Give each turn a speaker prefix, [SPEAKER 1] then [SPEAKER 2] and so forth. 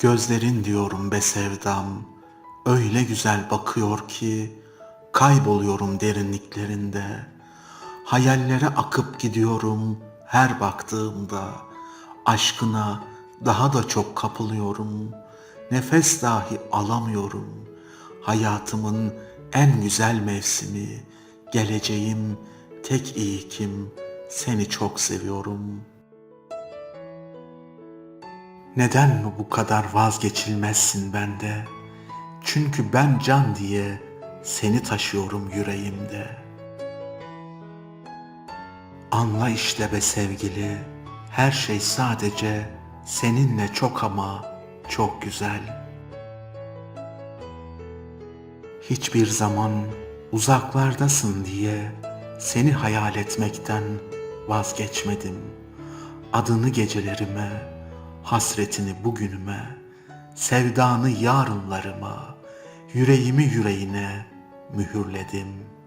[SPEAKER 1] Gözlerin diyorum be sevdam, öyle güzel bakıyor ki kayboluyorum derinliklerinde. Hayallere akıp gidiyorum her baktığımda. Aşkına daha da çok kapılıyorum. Nefes dahi alamıyorum. Hayatımın en güzel mevsimi, geleceğim tek iyi kim, seni çok seviyorum.'' Neden mi bu kadar vazgeçilmezsin bende? Çünkü ben can diye seni taşıyorum yüreğimde. Anla işte be sevgili, her şey sadece seninle çok ama çok güzel. Hiçbir zaman uzaklardasın diye seni hayal etmekten vazgeçmedim. Adını gecelerime, hasretini bugünüme, sevdanı yarınlarıma, yüreğimi yüreğine mühürledim.''